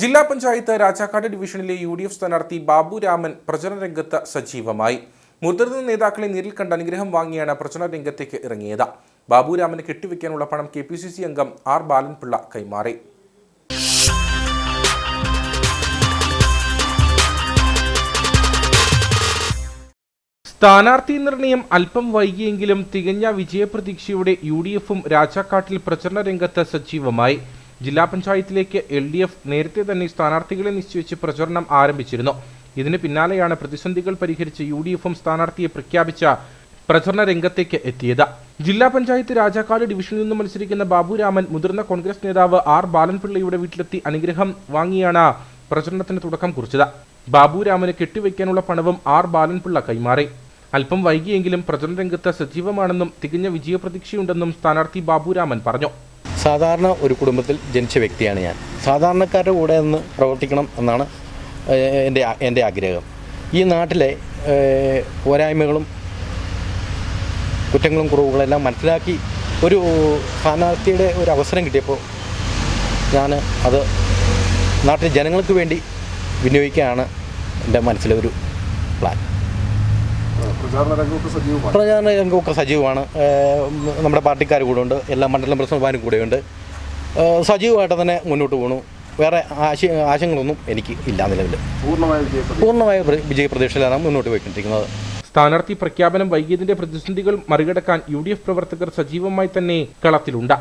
ജില്ലാ പഞ്ചായത്ത് രാജാക്കാട് ഡിവിഷനിലെ U D F സ്ഥാനാർത്ഥി ബാബു രാമൻ പ്രചരണ രംഗത്ത് സജീവമായി. മുതിർന്ന നേതാക്കളെ നേരിൽ കണ്ട് അനുഗ്രഹം വാങ്ങിയാണ് പ്രചരണ രംഗത്തേക്ക് ഇറങ്ങിയത്. ബാബു രാമന് കെട്ടിവെക്കാനുള്ള പണം കെ പി സി സി അംഗം ആർ ബാലൻപിള്ള കൈമാറി. സ്ഥാനാർത്ഥി നിർണയം അല്പം വൈകിയെങ്കിലും തികഞ്ഞ വിജയപ്രതീക്ഷയുടെ യു ഡി എഫും രാജാക്കാട്ടിൽ പ്രചരണ രംഗത്ത് സജീവമായി. ജില്ലാ പഞ്ചായത്തിലേക്ക് എൽ ഡി എഫ് നേരത്തെ തന്നെ സ്ഥാനാർത്ഥികളെ നിശ്ചയിച്ച് പ്രചരണം ആരംഭിച്ചിരുന്നു. ഇതിന് പിന്നാലെയാണ് പ്രതിസന്ധികൾ പരിഹരിച്ച് യു ഡി എഫും സ്ഥാനാർത്ഥിയെ പ്രഖ്യാപിച്ച പ്രചരണ രംഗത്തേക്ക് എത്തിയത്. ജില്ലാ പഞ്ചായത്ത് രാജാക്കാട് ഡിവിഷനിൽ നിന്ന് മത്സരിക്കുന്ന ബാബുരാമൻ മുതിർന്ന കോൺഗ്രസ് നേതാവ് ആർ ബാലൻപിള്ളയുടെ വീട്ടിലെത്തി അനുഗ്രഹം വാങ്ങിയാണ് പ്രചരണത്തിന് തുടക്കം കുറിച്ചത്. ബാബുരാമന് കെട്ടിവയ്ക്കാനുള്ള പണവും ആർ ബാലൻപിള്ള കൈമാറി. അല്പം വൈകിയെങ്കിലും പ്രചരണ രംഗത്ത് സജീവമാണെന്നും തികഞ്ഞ വിജയപ്രതീക്ഷയുണ്ടെന്നും സ്ഥാനാർത്ഥി ബാബുരാമൻ പറഞ്ഞു. സാധാരണ ഒരു കുടുംബത്തിൽ ജനിച്ച വ്യക്തിയാണ് ഞാൻ. സാധാരണക്കാരുടെ കൂടെ നിന്ന് പ്രവർത്തിക്കണം എന്നാണ് എന്റെ എന്റെ ആഗ്രഹം. ഈ നാട്ടിലെ പോരായ്മകളും കുറ്റങ്ങളും കുറവുകളെല്ലാം മനസ്സിലാക്കി ഒരു സ്ഥാനാർത്ഥിയുടെ ഒരു അവസരം കിട്ടിയപ്പോൾ ഞാൻ അത് നാട്ടിലെ ജനങ്ങൾക്ക് വേണ്ടി വിനിയോഗിക്കുകയാണ് എന്റെ മനസ്സിലെ ഒരു പ്ലാൻ. പ്രചാരണ രംഗമൊക്കെ സജീവമാണ്. നമ്മുടെ പാർട്ടിക്കാർ കൂടെ ഉണ്ട് എല്ലാ മണ്ഡലം പ്രസിഡന്റുമാരും കൂടെയുണ്ട്. സജീവമായിട്ട് തന്നെ മുന്നോട്ട് പോകണു വേറെ ആശയ ആശയങ്ങളൊന്നും എനിക്ക് ഇല്ല നിലവിൽ. പൂർണമായ വിജയപ്രതി പൂർണമായ വിജയപ്രതീക്ഷയിലാണ് മുന്നോട്ട് പോയിക്കൊണ്ടിരിക്കുന്നത്. സ്ഥാനാർത്ഥി പ്രഖ്യാപനം വൈകിയതിന്റെ പ്രതിസന്ധികൾ മറികടക്കാൻ യു ഡി പ്രവർത്തകർ സജീവമായി തന്നെ കളത്തിലുണ്ട്.